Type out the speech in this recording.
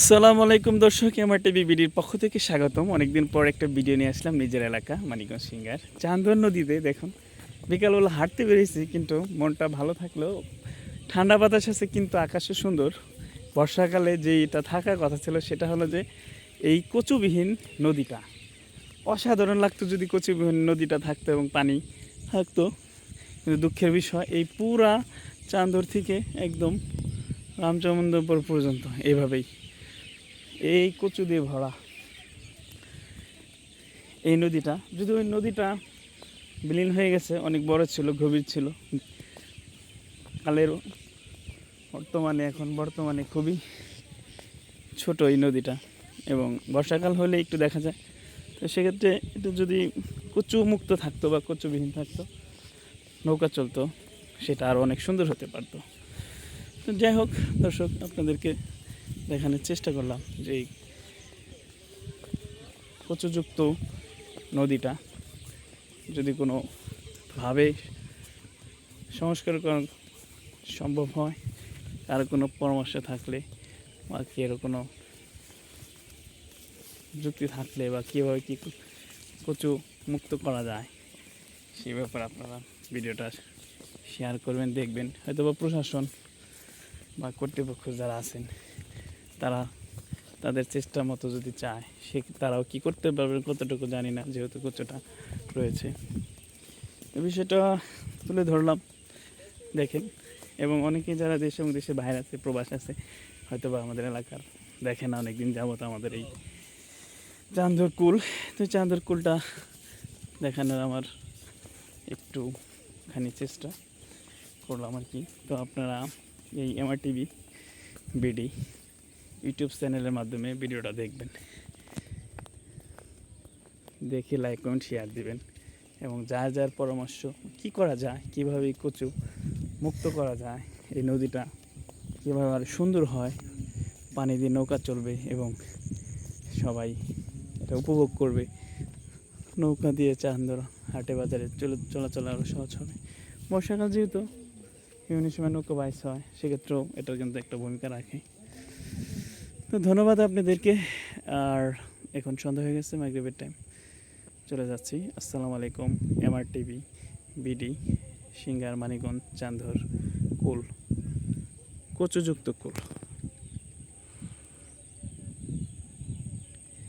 সালাম আলাইকুম দর্শক, আমার টিভি বিডির পক্ষ থেকে স্বাগতম। অনেকদিন পর একটা ভিডিও নিয়ে আসলাম নিজের এলাকা, মানিকগঞ্জ সিঙ্গার। চান্দর নদীতে দেখুন বিকালবেলা হাঁটতে বেরিয়েছি, কিন্তু মনটা ভালো থাকলেও ঠান্ডা বাতাস আছে, কিন্তু আকাশও সুন্দর। বর্ষাকালে যে এটা থাকার কথা ছিল, সেটা হলো যে এই কচুবিহীন নদীটা। অসাধারণ লাগতো যদি কচুবিহীন নদীটা থাকতো এবং পানি থাকতো। কিন্তু দুঃখের বিষয়, এই পুরা চান্দর থেকে একদম রামচন্দ্রপুর পর্যন্ত এইভাবেই এই কচু দিয়ে ভরা। এই নদীটা যদি ওই নদীটা বিলীন হয়ে গেছে, অনেক বড় ছিল, গভীর ছিল। কালের বর্তমানে, এখন বর্তমানে খুবই ছোট এই নদীটা এবং বর্ষাকাল হলে একটু দেখা যায়। তো সেক্ষেত্রে একটু যদি কচু মুক্ত থাকতো বা কচুবিহীন থাকতো, নৌকা চলতো, সেটা আরও অনেক সুন্দর হতে পারতো। তো যাই হোক, দর্শক, আপনাদেরকে দেখানোর চেষ্টা করলাম যে এই কচুযুক্ত নদীটা যদি কোনো ভাবে সংস্কার করা সম্ভব হয়, আর কোনো পরামর্শ থাকলে বা কি এর কোনো যুক্তি থাকলে বা কীভাবে কী কচু মুক্ত করা যায়, সে ব্যাপারে আপনারা ভিডিওটা শেয়ার করবেন, দেখবেন। হয়তো বা প্রশাসন বা কর্তৃপক্ষ যারা আছেন তারা তাদের চেষ্টা মতো যদি চায়, সে তারাও কি করতে পারবে কতটুকু জানি না, যেহেতু কচুটা রয়েছে। এই বিষয়টা তুলে ধরলাম, দেখেন। এবং অনেকে যারা দেশ এবং দেশের বাইরে আছে, প্রবাস আছে হয়তো বা আমাদের এলাকার দেখে না অনেকদিন যাবত আমাদের এই চান্দর কুল তো চান্দর কুলটা দেখানোর আমার একটুখানি চেষ্টা করলাম আর কি। তো আপনারা এই এমআর টিভি বিডি ইউটিউব চ্যানেলের মাধ্যমে ভিডিওটা দেখবেন। দেখে লাইক কমেন্ট শেয়ার দিবেন। এবং যার যার পরামর্শ কি করা যায়, কীভাবে কচু মুক্ত করা যায়, এই নদীটা কীভাবে আর সুন্দর হয়, পানি দিয়ে নৌকা চলবে এবং সবাই এটা উপভোগ করবে। নৌকা দিয়ে চান্দর হাটে বাজারে চলে, চলাচল আরও সহজ হবে। বর্ষাকাল যেহেতু, বিভিন্ন সময় নৌকা বাইস হয়, সেক্ষেত্রেও এটার কিন্তু একটা ভূমিকা রাখে। তো ধন্যবাদ আপনাদেরকে। আর এখন সন্ধ্যা হয়ে গেছে মাইগ্রেভের টাইম চলে যাচ্ছি। আসসালামু আলাইকুম M R TV BD, Singair Manikganj চান্দর, কুল, কচুযুক্ত কুল।